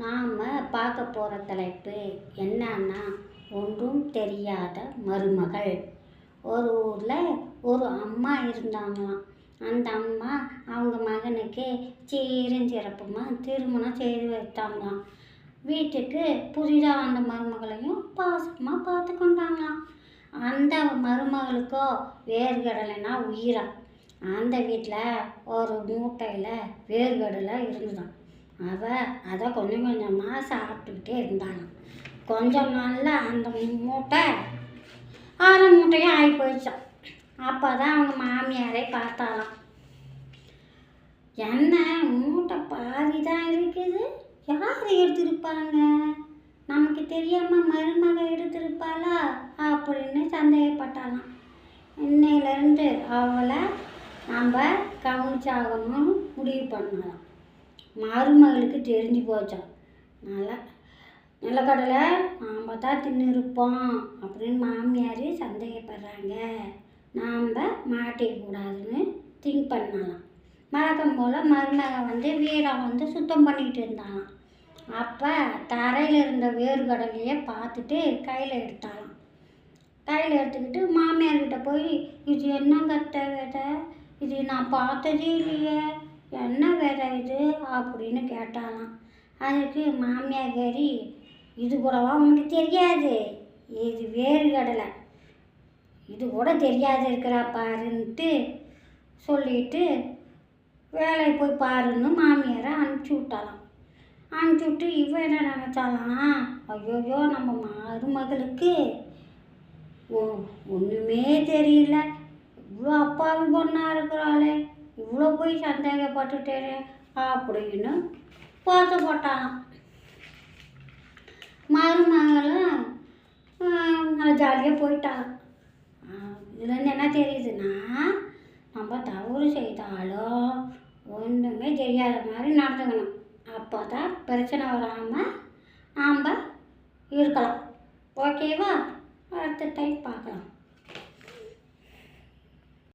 நாம் பார்க்க போகிற தலைப்பு என்னன்னா ஒன்றும் தெரியாத மருமகள். ஒரு ஊரில் ஒரு அம்மா இருந்தாங்களாம். அந்த அம்மா அவங்க மகனுக்கு சீரும் சிறப்புமாக திருமணம் செய்து வைத்தாங்களாம். வீட்டுக்கு புதிதாக வந்த மருமகளையும் பாசமாக பார்த்து கொண்டாங்களாம். அந்த மருமகளுக்கோ வேர்கடலைனா உயிரா? அந்த வீட்டில் ஒரு மூட்டையில் வேர்கடலை இருந்துதான் அவள் அதை கொஞ்சம் கொஞ்சமாக சாப்பிட்டுக்கிட்டே இருந்தாளாம். கொஞ்சம் நாளில் அந்த மூட்டை ஆறு மூட்டையும் ஆகி போயிடுச்சான் அப்போ தான் அவங்க மாமியாரே பார்த்தாலாம் என்ன மூட்டை பாதி தான் இருக்குது? யார் எடுத்திருப்பாங்க? நமக்கு தெரியாமல் மருமக எடுத்திருப்பாளா? அப்படின்னு சந்தேகப்பட்டாலாம் இன்னையிலேருந்து அவளை நம்ம கவனிச்சாகணும்னு முடிவு பண்ணலாம் மருமகளுக்கு தெரிஞ்சு போச்சான் நல்லா நிலக்கடலை நாம் தான் தின்னு இருப்போம் அப்படின்னு மாமியார் சந்தேகப்படுறாங்க. நாம் மாட்டிக்கூடாதுன்னு திங்க் பண்ணலாம். வழக்கம் போல் மருமக வந்து வீடை வந்து சுத்தம் பண்ணிக்கிட்டு இருந்தாலாம் அப்போ தரையில் இருந்த வேர்கடலையே பார்த்துட்டு கையில் எடுத்தாலாம் கையில் எடுத்துக்கிட்டு மாமியார்கிட்ட போய் இது என்ன கத்த விதை? இது நான் பார்த்ததே இல்லையே. என்ன வேலை இது அப்படின்னு கேட்டாலாம். அதுக்கு மாமியார் இது கூடவா உனக்கு தெரியாது? இது வேறு கடலை. இது கூட தெரியாது இருக்கிறா பாருன்ட்டு சொல்லிட்டு வேலைக்கு போய் பாருன்னு மாமியாரை அனுப்பிச்சி விட்டாலாம். அனுப்பிச்சி விட்டு இவன் என்ன நினச்சாலாம்? ஐயோயோ நம்ம மருமகளுக்கு ஒன்றுமே தெரியல. இவ்வளோ அப்பாவி பொண்ணாக இருக்கிறாளே. இவ்வளோ போய் சந்தேகப்பட்டுட்டே அப்படின்னு பார்த்து போட்டாலாம் மருமகளும் நல்லா ஜாலியாக போயிட்டாங்க இதுலேருந்து என்ன தெரியுதுன்னா நம்ம தவறு செய்தாலும் ஒன்றுமே தெரியாத மாதிரி நடந்துக்கணும். அப்போ தான் பிரச்சனை வராமல் நாம் இருக்கலாம். ஓகேவா அடுத்த டைம் பார்க்கலாம்.